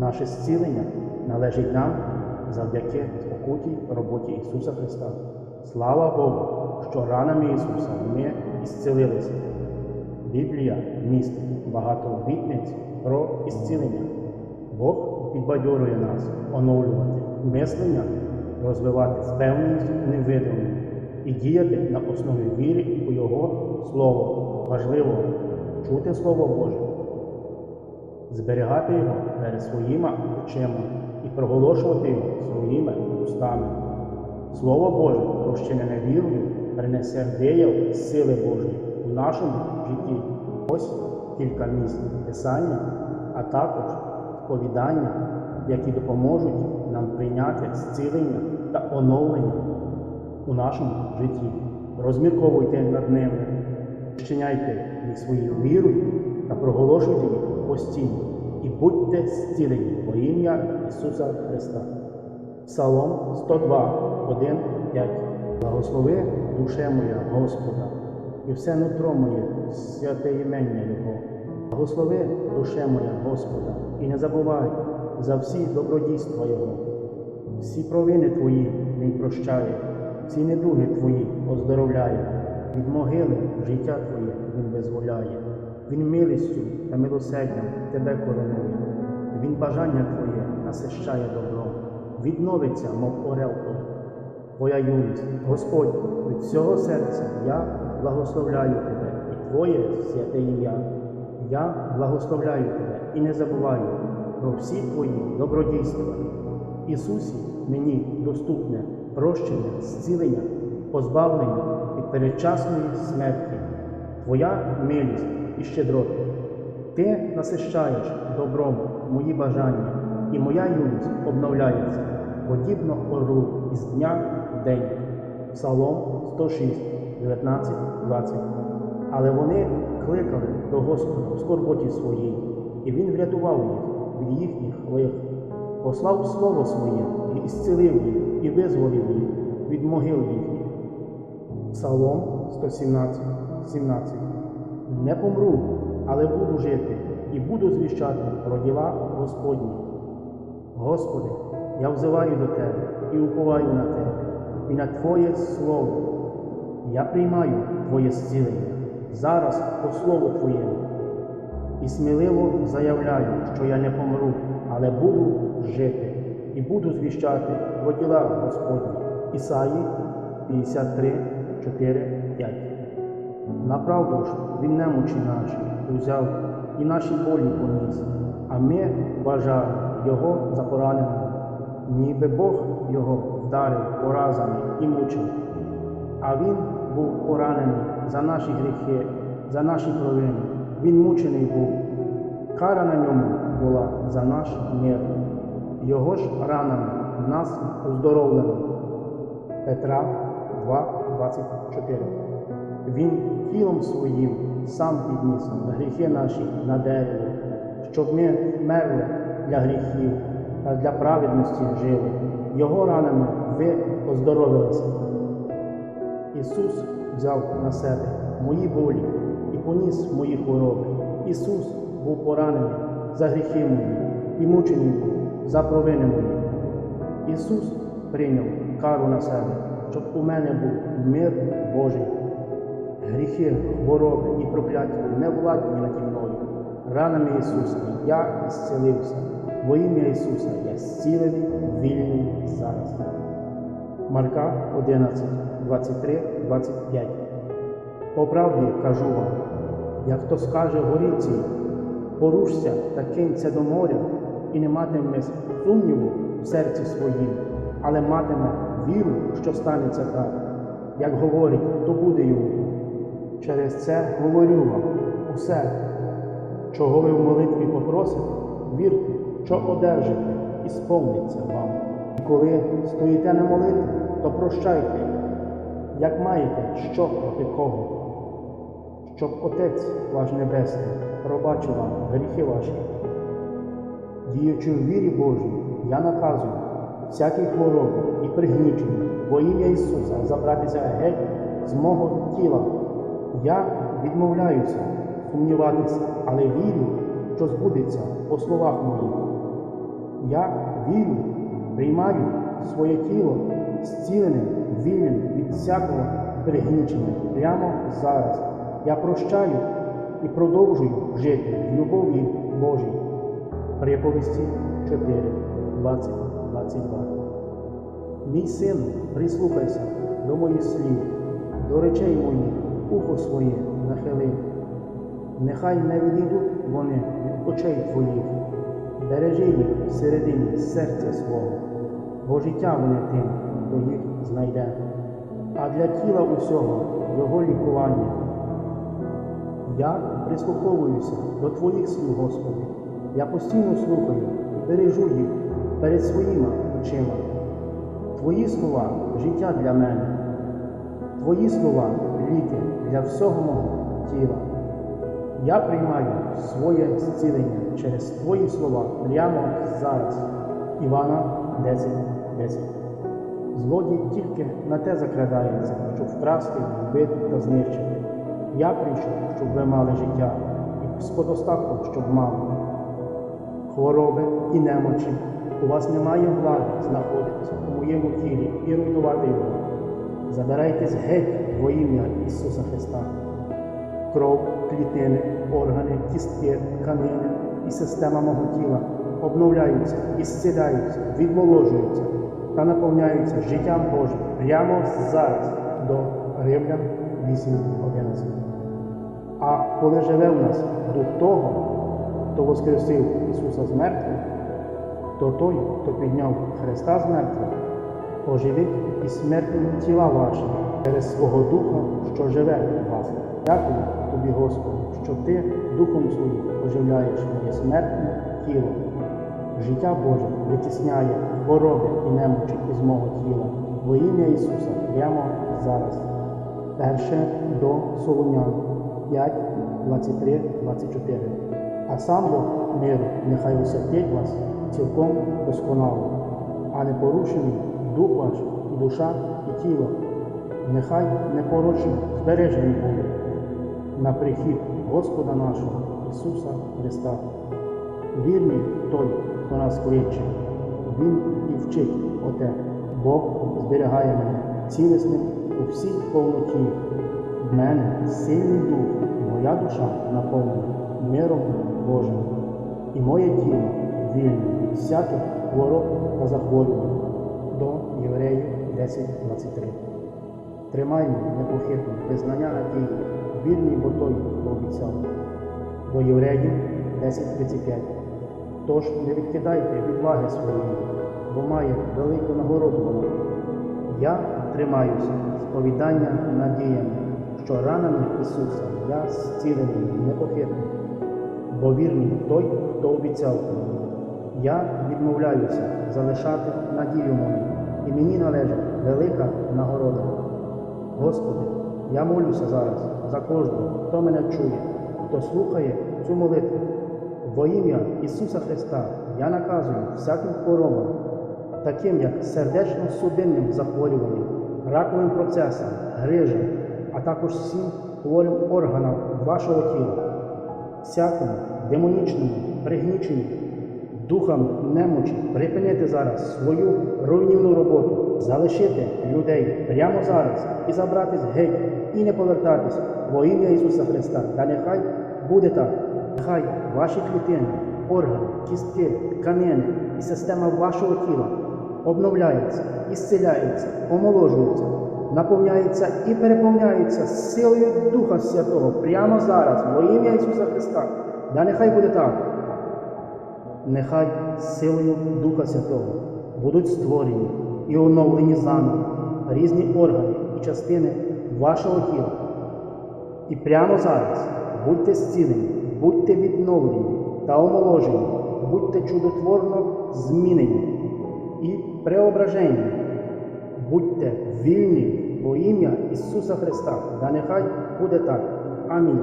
Наше зцілення належить нам завдяки спокутій роботі Ісуса Христа. Слава Богу, що ранами Ісуса ми ісцілилися. Біблія містить багато обітниць про ісцілення. Бог підбадьорює нас оновлювати мислення, розвивати впевненість у невидимому і діяти на основі віри у Його Слово. Важливо чути Слово Боже, зберігати його перед своїми очима і проголошувати його своїми устами. Слово Боже, розчинене вірою, принесе вияв сили Божої у нашому житті. Ось кілька місць Писання, а також сповідання, які допоможуть нам прийняти зцілення та оновлення у нашому житті. Розмірковуйте над ними, вчиняйте їх своєю вірою та проголошуйте їх постійно і будьте зцілені во ім'я Ісуса Христа. Псалом 102, 1, 5. Благослови душе моя Господа, і все нутро моє, святе імення Його. Благослови душе моя Господа, і не забувай за всі добродійства Його. Всі провини Твої Він прощає, всі недуги Твої оздоровляє, від могили життя Твоє Він визволяє, Він милістю та милосердям Тебе коронує, Він бажання Твоє насищає добром, відновиться, мов орел той. Твоя юність, Господь, від всього серця я благословляю Тебе і Твоє святе ім'я. Я благословляю Тебе і не забуваю про всі Твої добродійства. Ісусі мені доступне прощення, зцілення, позбавлення від передчасної смерті, Твоя милість і щедрота. Ти насищаєш добром мої бажання, і моя юність обновляється, подібно орлу із дня в день. Псалом 106, 19, 20. Але вони кликали до Господа в скорботі своїй, і Він врятував їх від їхніх лих, послав Слово Своє і ісцілив їх, і визволив їх від могил їхніх. Псалом 117, 17. Не помру, але буду жити і буду звіщати про діла Господні. Господи, я взиваю до Тебе і уповаю на Тебе, і на Твоє Слово. Я приймаю Твоє зцілення зараз по Слову Твоєму і сміливо заявляю, що я не помру, але буду жити і буду звіщати про діла Господні. Ісаї 53, 4, 5. Направду ж він немочі наші узяв і наші болі поніс, а ми вважали його за пораненим, ніби Бог його вдарив поразами і мучив. А він був поранений за наші гріхи, за наші провини. Він мучений був. Кара на ньому була за наш мир. Його ж ранами нас оздоровлено. Петра 2,24. Він тілом своїм сам підніс гріхи наші на дерево, щоб ми мерли для гріхів та для праведності жили. Його ранами ви оздоровилися. Ісус взяв на себе мої болі і поніс мої хвороби. Ісус був поранений за гріхи мої і мучений був за провини мої. Ісус прийняв кару на себе, щоб у мене був мир Божий. Гріхи, хвороби і прокляття не владні наді мною. Ранами Ісуса я зцілився. Во ім'я Ісуса я зцілений, вільний зараз. Марка 11, 23, 25. По правді кажу вам, як хто скаже горіці, порушся та кинься до моря, і не матиме сумніву в серці своїм, але матиме віру, що станеться так, як говорить, то буде йому. Через це говорю вам усе, чого ви в молитві попросите, вірте, що одержите, і сповниться вам. І коли стоїте на молитві, то прощайте, як маєте, що проти кого, щоб Отець ваш Небесний пробачив вам гріхи ваші. Діючи в вірі Божій, я наказую всякій хворобі і пригніченні во ім'я Ісуса забратися геть з мого тіла. Я відмовляюся сумніватися, але вірю, що збудеться по словах моїх. Я вірю, приймаю своє тіло зціленим, вільним від всякого пригнічення прямо зараз. Я прощаю і продовжую жити в любові Божій. Приповісті 4, 20, 22. Мій сину, прислухайся до моїх слів, до речей моїх, ухо своє нахили. Нехай не відійдуть вони від очей твоїх, бережи їх всередині серця свого, бо життя вони тим, хто їх знайде, а для тіла усього його лікування. Я прислуховуюся до Твоїх слів, Господи. Я постійно слухаю і бережу їх перед своїми очима. Твої слова життя для мене, Твої слова ліки для всього мого тіла. Я приймаю своє зцілення через Твої слова прямо зараз. Івана 10, 10. Злодій тільки на те закрадається, щоб вкрасти, вбити та знищити. Я прийшов, щоб ви мали життя, і з подостатком, щоб мали. Хвороби і немочі. У вас немає влади знаходитися у моєму тілі і руйнувати його. Забирайтесь геть во ім'я Ісуса Христа. Кров, клітини, органи, кістки, тканини і система мого тіла обновляються, ісціляються, відмоложуються та наповняються життям Божим прямо зараз до Римлян 8.11. А коли живе в нас дух того, хто воскресив Ісуса з мертвих, то той, хто підняв Христа з мертвих, оживить і смертні тіла ваші через свого Духа, що живе в вас. Дякую тобі, Господи, що ти Духом Своїм оживляєш моє смертне тіло. Життя Боже витісняє хвороби і немочі із мого тіла во ім'я Ісуса прямо зараз. Перше до Солонян 5, 23, 24. А сам Бог миру нехай освятить вас цілком досконало, а не порушений дух ваш і душа, і тіло. Нехай непорочно збережені будуть на прихід Господа нашого Ісуса Христа. Вірний той, хто нас кличе, Він і вчить оте. Бог зберігає мене цілісним у всій повноті. В мене сильний дух, моя душа наповнена миром Божим, і моє тіло вільне від всяких хвороб та захворювань. Євреїв 10.23. Тримаймо непохитно визнання надії, вільний бо той, хто обіцяв. До Євреїв 10.35. Тож не відкидайте відваги своєї, бо має велику нагороду вона. Я тримаюся сповідання надіями, що ранами Ісуса я зцілений непохитний, бо вірний той, хто обіцяв. Я відмовляюся залишати надію мою, і мені належить велика нагорода. Господи, я молюся зараз за кожного, хто мене чує, хто слухає цю молитву. Во ім'я Ісуса Христа я наказую всяким хворобам, таким як сердечно-судинним захворюванням, раковим процесам, грижам, а також всім хворим органам вашого тіла, всякому демонічному пригніченню, духам немочі припинити зараз свою руйнівну роботу, залишити людей прямо зараз і забратись геть, і не повертатись во ім'я Ісуса Христа. Та нехай буде так. Нехай ваші клітини, органи, кістки, тканини і система вашого тіла обновляється, ісцеляється, омоложується, наповняється і переповняється силою Духа Святого прямо зараз, во ім'я Ісуса Христа. Да нехай буде так. Нехай силою Духа Святого будуть створені і оновлені заново різні органи і частини вашого тіла. І прямо зараз будьте зцілені, будьте відновлені та омоложені, будьте чудотворно змінені і преображені, будьте вільні во ім'я Ісуса Христа. Да нехай буде так. Амінь.